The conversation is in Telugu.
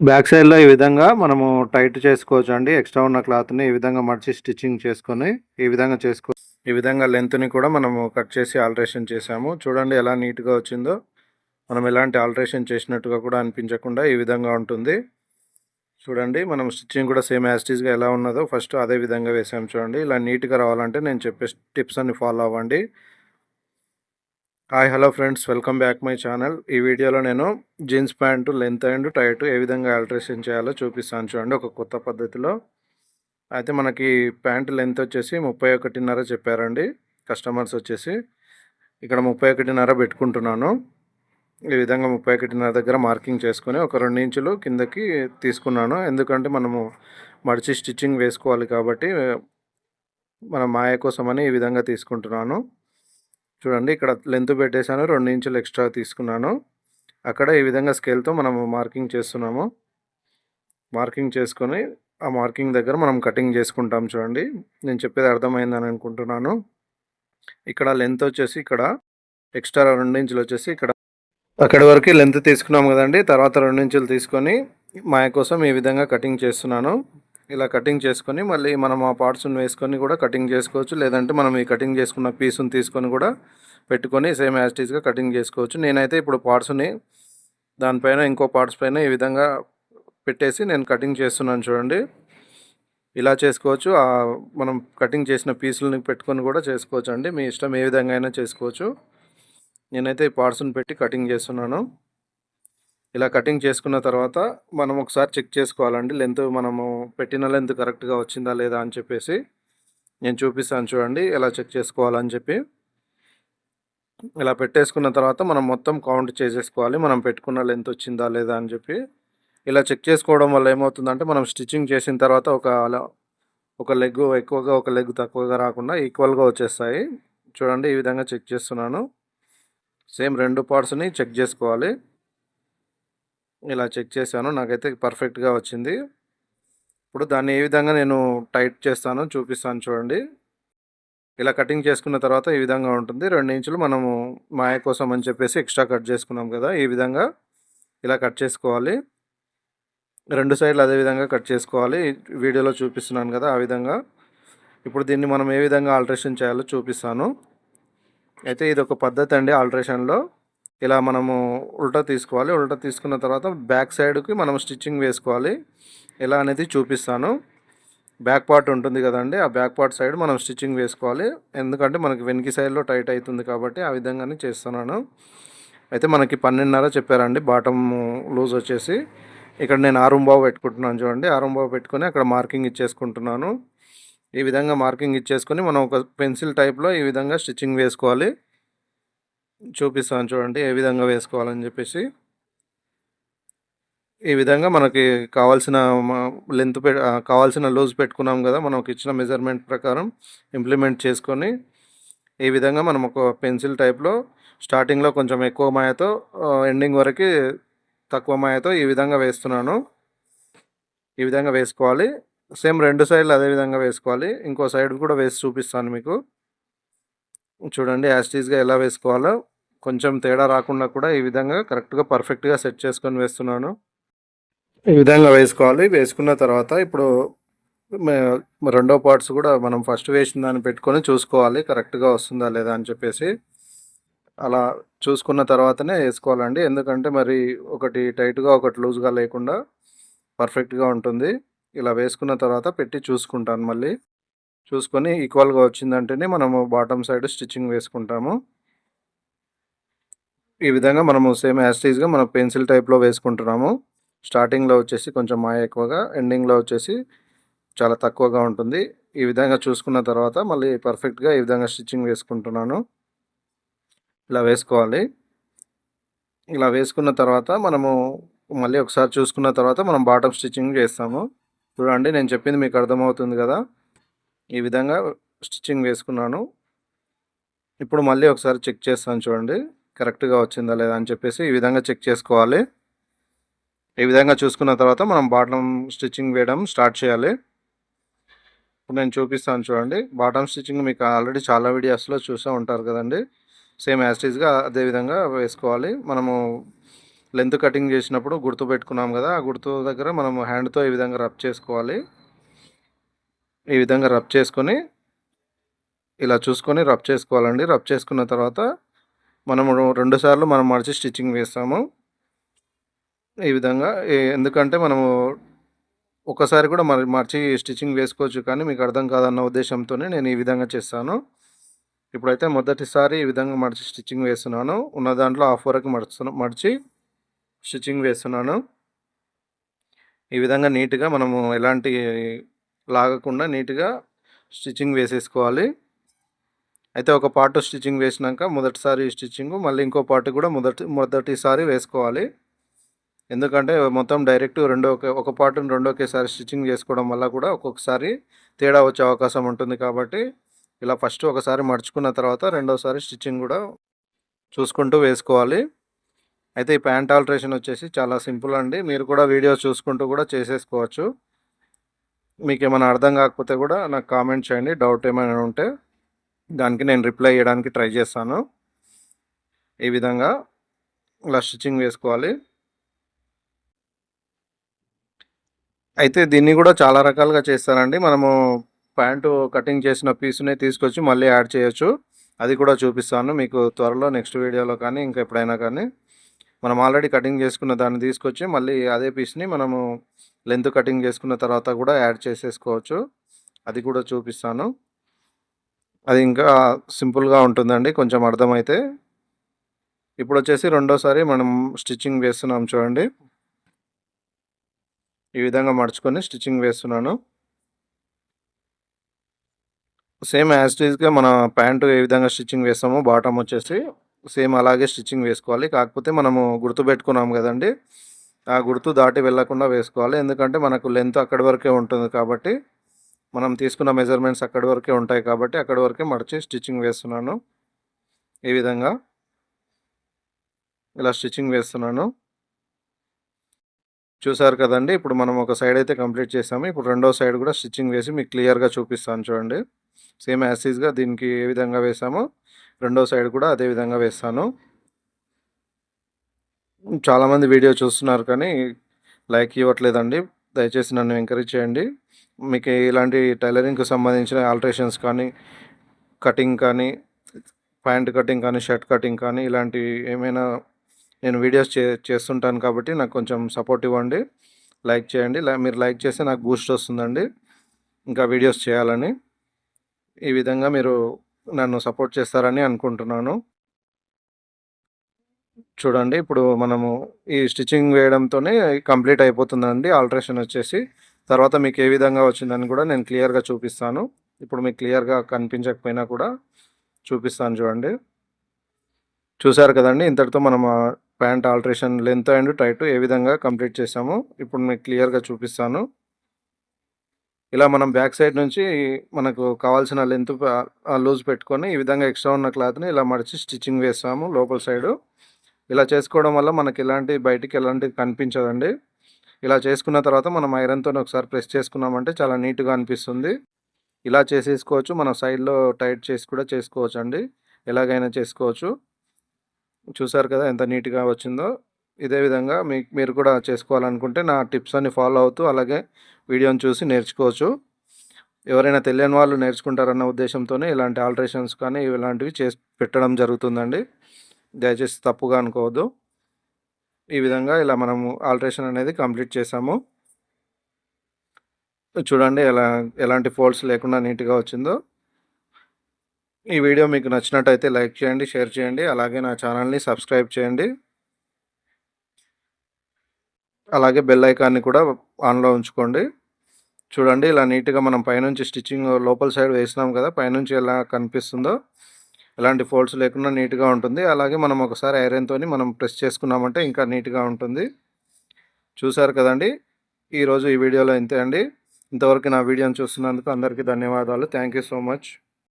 బ్యాక్ సైడ్‌లో ఈ విధంగా మనము టైట్ చేసుకోవచ్చు అండి. ఎక్స్ట్రా ఉన్న క్లాత్‌ని ఈ విధంగా మడిచి స్టిచ్చింగ్ చేసుకొని, ఈ విధంగా చేసుకో ఈ విధంగా లెంత్‌ని కూడా మనము కట్ చేసి ఆల్టరేషన్ చేసాము. చూడండి ఎలా నీట్‌గా వచ్చిందో. మనం ఎలాంటి ఆల్టరేషన్ చేసినట్టుగా కూడా అనిపించకుండా ఈ విధంగా ఉంటుంది. చూడండి మనం స్టిచ్చింగ్ కూడా సేమ్ యాస్టీస్గా ఎలా ఉన్నదో ఫస్ట్ అదే విధంగా వేసాము చూడండి. ఇలా నీట్‌గా రావాలంటే నేను చెప్పే టిప్స్ అన్ని ఫాలో అవ్వండి. Hi hello friends welcome back my channel ఈ వీడియోలో నేను jeans pant length and tight ఏ విధంగా ఆల్ట్రేషన్ చేయాలో చూపిస్తాను చూడండి. ఒక కొత్త పద్ధతిలో అయితే మనకి ప్యాంటు లెంత్ వచ్చేసి ముప్పై ఒకటిన్నర చెప్పారండి. కస్టమర్స్ వచ్చేసి ఇక్కడ ముప్పై ఒకటిన్నర పెట్టుకుంటున్నాను. ఈ విధంగా ముప్పై ఒకటిన్నర దగ్గర మార్కింగ్ చేసుకొని ఒక రెండు ఇంచులు కిందకి తీసుకున్నాను. ఎందుకంటే మనము మడిచి స్టిచ్చింగ్ వేసుకోవాలి కాబట్టి మన మాయ కోసమని ఈ విధంగా తీసుకుంటున్నాను. చూడండి ఇక్కడ లెంత్ పెట్టేశాను రెండు ఇంచులు ఎక్స్ట్రా తీసుకున్నాను. అక్కడ ఈ విధంగా స్కేల్తో మనము మార్కింగ్ చేస్తున్నాము. మార్కింగ్ చేసుకొని ఆ మార్కింగ్ దగ్గర మనం కటింగ్ చేసుకుంటాం చూడండి. నేను చెప్పేది అర్థమైందని అనుకుంటున్నాను. ఇక్కడ లెంత్ వచ్చేసి ఇక్కడ ఎక్స్ట్రా రెండు ఇంచులు వచ్చేసి ఇక్కడ. అక్కడి వరకు లెంత్ తీసుకున్నాం కదండి తర్వాత రెండు ఇంచులు తీసుకొని మాయ కోసం ఈ విధంగా కటింగ్ చేస్తున్నాను. ఇలా కటింగ్ చేసుకొని మళ్ళీ మనం ఆ పార్ట్స్ని వేసుకొని కూడా కటింగ్ చేసుకోవచ్చు. లేదంటే మనం ఈ కటింగ్ చేసుకున్న పీస్ని తీసుకొని కూడా పెట్టుకొని సేమ్ యాస్టీస్గా కటింగ్ చేసుకోవచ్చు. నేనైతే ఇప్పుడు పార్ట్స్ని దానిపైన ఇంకో పార్ట్స్ పైన ఈ విధంగా పెట్టేసి నేను కటింగ్ చేస్తున్నాను చూడండి. ఇలా చేసుకోవచ్చు. మనం కటింగ్ చేసిన పీసులని పెట్టుకొని కూడా చేసుకోవచ్చు అండి మీ ఇష్టం ఏ విధంగా అయినా చేసుకోవచ్చు. నేనైతే ఈ పార్ట్స్ని పెట్టి కటింగ్ చేస్తున్నాను. ఇలా కటింగ్ చేసుకున్న తర్వాత మనం ఒకసారి చెక్ చేసుకోవాలండి. లెంత్ మనము పెట్టిన లెంత్ కరెక్ట్గా వచ్చిందా లేదా అని చెప్పేసి నేను చూపిస్తాను చూడండి. ఎలా చెక్ చేసుకోవాలని చెప్పి. ఇలా పెట్టేసుకున్న తర్వాత మనం మొత్తం కౌంట్ చేసేసుకోవాలి. మనం పెట్టుకున్న లెంత్ వచ్చిందా లేదా అని చెప్పి. ఇలా చెక్ చేసుకోవడం వల్ల ఏమవుతుందంటే మనం స్టిచ్చింగ్ చేసిన తర్వాత ఒక ఒక లెగ్ ఎక్కువగా ఒక లెగ్ తక్కువగా రాకుండా ఈక్వల్గా వచ్చేస్తాయి. చూడండి ఈ విధంగా చెక్ చేస్తున్నాను. సేమ్ రెండు పార్ట్స్ని చెక్ చేసుకోవాలి. ఇలా చెక్ చేశాను. నాకైతే పర్ఫెక్ట్గా వచ్చింది. ఇప్పుడు దాన్ని ఏ విధంగా నేను టైట్ చేస్తానో చూపిస్తాను చూడండి. ఇలా కటింగ్ చేసుకున్న తర్వాత ఈ విధంగా ఉంటుంది. రెండు ఇంచులు మనము మాయ కోసం అని చెప్పేసి ఎక్స్ట్రా కట్ చేసుకున్నాం కదా ఈ విధంగా ఇలా కట్ చేసుకోవాలి. రెండు సైడ్లు అదే విధంగా కట్ చేసుకోవాలి. వీడియోలో చూపిస్తున్నాను కదా ఆ విధంగా. ఇప్పుడు దీన్ని మనం ఏ విధంగా ఆల్ట్రేషన్ చేయాలో చూపిస్తాను. అయితే ఇది ఒక పద్ధతి అండి ఆల్ట్రేషన్లో. ఇలా మనము ఉల్టా తీసుకోవాలి. ఉల్టా తీసుకున్న తర్వాత బ్యాక్ సైడ్కి మనం స్టిచ్చింగ్ వేసుకోవాలి. ఎలా అనేది చూపిస్తాను. బ్యాక్ పార్ట్ ఉంటుంది కదండి. ఆ బ్యాక్ పార్ట్ సైడ్ మనం స్టిచ్చింగ్ వేసుకోవాలి. ఎందుకంటే మనకి వెనక సైడ్లో టైట్ అవుతుంది కాబట్టి ఆ విధంగానే చేస్తున్నాను. అయితే మనకి పన్నెండున్నర చెప్పారండి. బాటమ్ లూజ్ వచ్చేసి. ఇక్కడ నేను ఆరుంబావు పెట్టుకుంటున్నాను చూడండి. ఆరుంబావు పెట్టుకొని అక్కడ మార్కింగ్ ఇచ్చేసుకుంటున్నాను. ఈ విధంగా మార్కింగ్ ఇచ్చేసుకొని మనం ఒక పెన్సిల్ టైప్లో ఈ విధంగా స్టిచ్చింగ్ వేసుకోవాలి. చూపిస్తాను చూడండి ఏ విధంగా వేసుకోవాలని చెప్పేసి. ఈ విధంగా మనకి కావాల్సిన లెంత్ పె కావాల్సిన లూజ్ పెట్టుకున్నాం కదా మనకు ఇచ్చిన మెజర్మెంట్ ప్రకారం ఇంప్లిమెంట్ చేసుకొని ఈ విధంగా మనం ఒక పెన్సిల్ టైప్లో స్టార్టింగ్లో కొంచెం ఎక్కువ మాయతో ఎండింగ్ వరకు తక్కువ మాయతో ఈ విధంగా వేస్తున్నాను. ఈ విధంగా వేసుకోవాలి. సేమ్ రెండు సైడ్లు అదే విధంగా వేసుకోవాలి. ఇంకో సైడ్ కూడా వేసి చూపిస్తాను మీకు. చూడండి యాస్టీస్గా ఎలా వేసుకోవాలో కొంచెం తేడా రాకుండా కూడా ఈ విధంగా కరెక్ట్గా పర్ఫెక్ట్గా సెట్ చేసుకొని వేస్తున్నాను. ఈ విధంగా వేసుకోవాలి. వేసుకున్న తర్వాత ఇప్పుడు రెండో పార్ట్స్ కూడా మనం ఫస్ట్ వేసిన దాన్ని పెట్టుకొని చూసుకోవాలి. కరెక్ట్గా వస్తుందా లేదా అని చెప్పేసి. అలా చూసుకున్న తర్వాతనే వేసుకోవాలండి. ఎందుకంటే మరి ఒకటి టైట్గా ఒకటి లూజ్గా లేకుండా పర్ఫెక్ట్గా ఉంటుంది. ఇలా వేసుకున్న తర్వాత పెట్టి చూసుకుంటాను మళ్ళీ. చూసుకొని ఈక్వల్గా వచ్చిందంటేనే మనము బాటమ్ సైడ్ స్టిచ్చింగ్ వేసుకుంటాము. ఈ విధంగా మనము సేమ్ యాస్టీజ్గా మనం పెన్సిల్ టైప్లో వేసుకుంటున్నాము. స్టార్టింగ్లో వచ్చేసి కొంచెం మాయ ఎక్కువగా ఎండింగ్లో వచ్చేసి చాలా తక్కువగా ఉంటుంది. ఈ విధంగా చూసుకున్న తర్వాత మళ్ళీ పర్ఫెక్ట్గా ఈ విధంగా స్టిచ్చింగ్ వేసుకుంటున్నాను. ఇలా వేసుకోవాలి. ఇలా వేసుకున్న తర్వాత మనము మళ్ళీ ఒకసారి చూసుకున్న తర్వాత మనం బాటమ్ స్టిచ్చింగ్ చేస్తాము. చూడండి నేను చెప్పింది మీకు అర్థమవుతుంది కదా. ఈ విధంగా స్టిచ్చింగ్ వేసుకున్నాను. ఇప్పుడు మళ్ళీ ఒకసారి చెక్ చేస్తాను చూడండి కరెక్ట్గా వచ్చిందా లేదా అని చెప్పేసి ఈ విధంగా చెక్ చేసుకోవాలి. ఈ విధంగా చూసుకున్న తర్వాత మనం బాటమ్ స్టిచ్చింగ్ వేయడం స్టార్ట్ చేయాలి. ఇప్పుడు నేను చూపిస్తాను చూడండి బాటమ్ స్టిచ్చింగ్ మీకు ఆల్రెడీ చాలా వీడియోస్లో చూసే ఉంటారు కదండి. సేమ్ యాస్టీజ్గా అదే విధంగా వేసుకోవాలి. మనము లెంత్ కటింగ్ చేసినప్పుడు గుర్తు పెట్టుకున్నాం కదా ఆ గుర్తు దగ్గర మనం హ్యాండ్తో ఈ విధంగా రబ్ చేసుకోవాలి. ఈ విధంగా రబ్ చేసుకొని ఇలా చూసుకొని రబ్ చేసుకోవాలండి. రబ్ చేసుకున్న తర్వాత మనము రెండుసార్లు మనం మడిచి స్టిచ్చింగ్ వేస్తాము. ఈ విధంగా ఎందుకంటే మనము ఒకసారి కూడా మరి మర్చి స్టిచ్చింగ్ వేసుకోవచ్చు కానీ మీకు అర్థం కాదన్న ఉద్దేశంతోనే నేను ఈ విధంగా చేస్తాను. ఇప్పుడైతే మొదటిసారి ఈ విధంగా మడిచి స్టిచ్చింగ్ వేస్తున్నాను. ఉన్న దాంట్లో హాఫ్ వరకు మడుచు మడిచి స్టిచ్చింగ్ వేస్తున్నాను. ఈ విధంగా నీట్గా మనము ఎలాంటి లాగకుండా నీట్గా స్టిచ్చింగ్ వేసేసుకోవాలి. అయితే ఒక పార్ట్ స్టిచ్చింగ్ వేసినాక మొదటిసారి స్టిచ్చింగ్ మళ్ళీ ఇంకో పార్ట్ కూడా మొదటి మొదటిసారి వేసుకోవాలి. ఎందుకంటే మొత్తం డైరెక్ట్ రెండో ఒక పార్ట్ని రెండో ఒకేసారి స్టిచ్చింగ్ చేసుకోవడం వల్ల కూడా ఒక్కొక్కసారి తేడా వచ్చే అవకాశం ఉంటుంది కాబట్టి ఇలా ఫస్ట్ ఒకసారి మడుచుకున్న తర్వాత రెండోసారి స్టిచ్చింగ్ కూడా చూసుకుంటూ వేసుకోవాలి. అయితే ఈ ప్యాంట్ ఆల్ట్రేషన్ వచ్చేసి చాలా సింపుల్ అండి. మీరు కూడా వీడియోస్ చూసుకుంటూ కూడా చేసేసుకోవచ్చు. మీకు ఏమైనా అర్థం కాకపోతే కూడా నాకు కామెంట్ చేయండి. డౌట్ ఏమైనా ఉంటే దానికి నేను రిప్లై చేయడానికి ట్రై చేస్తాను. ఈ విధంగా ఇలా స్టిచ్చింగ్ వేసుకోవాలి. అయితే దీన్ని కూడా చాలా రకాలుగా చేస్తారండి. మనము ప్యాంటు కటింగ్ చేసిన పీస్ని తీసుకొచ్చి మళ్ళీ యాడ్ చేయొచ్చు. అది కూడా చూపిస్తాను మీకు త్వరలో నెక్స్ట్ వీడియోలో కానీ ఇంకా ఎప్పుడైనా కానీ. మనం ఆల్రెడీ కటింగ్ చేసుకున్న దాన్ని తీసుకొచ్చి మళ్ళీ అదే పీస్ని మనము లెంత్ కటింగ్ చేసుకున్న తర్వాత కూడా యాడ్ చేసేసుకోవచ్చు. అది కూడా చూపిస్తాను. అది ఇంకా సింపుల్గా ఉంటుందండి కొంచెం అర్థమైతే. ఇప్పుడు వచ్చేసి రెండోసారి మనం స్టిచ్చింగ్ వేస్తున్నాం చూడండి. ఈ విధంగా మడుచుకొని స్టిచ్చింగ్ వేస్తున్నాను. సేమ్ యాజ్ టీజ్గా మన ప్యాంటు ఏ విధంగా స్టిచ్చింగ్ వేస్తామో బాటమ్ వచ్చేసి సేమ్ అలాగే స్టిచ్చింగ్ వేసుకోవాలి. కాకపోతే మనము గుర్తు పెట్టుకున్నాం కదండి. ఆ గుర్తు దాటి వెళ్ళకుండా వేసుకోవాలి. ఎందుకంటే మనకు లెంత్ అక్కడి వరకే ఉంటుంది కాబట్టి మనం తీసుకున్న మెజర్మెంట్స్ అక్కడి వరకే ఉంటాయి కాబట్టి అక్కడి వరకే మడిచి స్టిచ్చింగ్ వేస్తున్నాను. ఈ విధంగా ఇలా స్టిచ్చింగ్ వేస్తున్నాను. చూసారు కదండి ఇప్పుడు మనం ఒక సైడ్ అయితే కంప్లీట్ చేసాము. ఇప్పుడు రెండో సైడ్ కూడా స్టిచ్చింగ్ వేసి మీకు క్లియర్గా చూపిస్తాను చూడండి. సేమ్ యాసిస్గా దీనికి ఏ విధంగా వేసామో. రెండో సైడ్ కూడా అదే విధంగా వేస్తాను. చాలామంది వీడియో చూస్తున్నారు కానీ లైక్ ఇవ్వట్లేదండి. దయచేసి నన్ను ఎంకరేజ్ చేయండి. మీకు ఇలాంటి టైలరింగ్కి సంబంధించిన ఆల్ట్రేషన్స్ కానీ కటింగ్ కానీ ప్యాంట్ కటింగ్ కానీ షర్ట్ కటింగ్ కానీ ఇలాంటివి ఏమైనా నేను వీడియోస్ చే చేస్తుంటాను కాబట్టి నాకు కొంచెం సపోర్ట్ ఇవ్వండి. లైక్ చేయండి. మీరు లైక్ చేస్తే నాకు బూస్ట్ వస్తుందండి. ఇంకా వీడియోస్ చేయాలని. ఈ విధంగా మీరు నన్ను సపోర్ట్ చేస్తారని అనుకుంటున్నాను. చూడండి ఇప్పుడు మనము ఈ స్టిచ్చింగ్ వేయడంతోనే కంప్లీట్ అయిపోతుందండి ఆల్ట్రేషన్ వచ్చేసి. తర్వాత మీకు ఏ విధంగా వచ్చిందని కూడా నేను క్లియర్గా చూపిస్తాను. ఇప్పుడు మీకు క్లియర్గా కనిపించకపోయినా కూడా చూపిస్తాను చూడండి. చూసారు కదండి ఇంతటితో మనం pant alteration length and tight ఏ విధంగా కంప్లీట్ చేసాము ఇప్పుడు మీకు క్లియర్గా చూపిస్తాను. ఇలా మనం బ్యాక్ సైడ్ నుంచి మనకు కావాల్సిన లెంత్ లూజ్ పెట్టుకొని ఈ విధంగా ఎక్స్ట్రా ఉన్న క్లాత్ని ఇలా మడిచి స్టిచ్చింగ్ వేస్తాము లోపల సైడు ఇలా చేసుకోవడం వల్ల మనకి ఎలాంటి బయటికి ఎలాంటిది కనిపించదండి. ఇలా చేసుకున్న తర్వాత మనం ఐరన్తో ఒకసారి ప్రెస్ చేసుకున్నామంటే చాలా నీట్గా అనిపిస్తుంది. ఇలా చేసేసుకోవచ్చు. మన సైడ్లో టైట్ చేసి కూడా చేసుకోవచ్చు అండి ఎలాగైనా చేసుకోవచ్చు. చూసారు కదా ఎంత నీట్గా వచ్చిందో. ఇదే విధంగా మీ మీరు కూడా చేసుకోవాలనుకుంటే నా టిప్స్ అన్ని ఫాలో అవుతూ అలాగే వీడియోని చూసి నేర్చుకోవచ్చు. ఎవరైనా తెలియని వాళ్ళు నేర్చుకుంటారన్న ఉద్దేశంతోనే ఇలాంటి ఆల్ట్రేషన్స్ కానీ ఇలాంటివి చేసి పెట్టడం జరుగుతుందండి. దయచేసి తప్పుగా అనుకోవద్దు. ఈ విధంగా ఇలా మనము ఆల్ట్రేషన్ అనేది కంప్లీట్ చేసాము. చూడండి ఎలా ఎలాంటి ఫోల్డ్స్ లేకుండా నీట్గా వచ్చిందో. ఈ వీడియో మీకు నచ్చినట్టయితే లైక్ చేయండి షేర్ చేయండి అలాగే నా ఛానల్ని సబ్స్క్రైబ్ చేయండి. అలాగే బెల్ ఐకాన్ని కూడా ఆన్లో ఉంచుకోండి. చూడండి ఇలా నీట్గా మనం పైనుంచి స్టిచ్చింగ్ లోపల సైడ్ వేసినాం కదా పైనుంచి ఎలా కనిపిస్తుందో. ఎలాంటి ఫోల్డ్స్ లేకుండా నీట్గా ఉంటుంది. అలాగే మనం ఒకసారి ఐరన్తో మనం ప్రెస్ చేసుకున్నామంటే ఇంకా నీట్గా ఉంటుంది. చూసారు కదండి? ఈరోజు ఈ వీడియోలో ఇంతే అండి. ఇంతవరకు నా వీడియోని చూస్తున్నందుకు అందరికీ ధన్యవాదాలు. Thank so much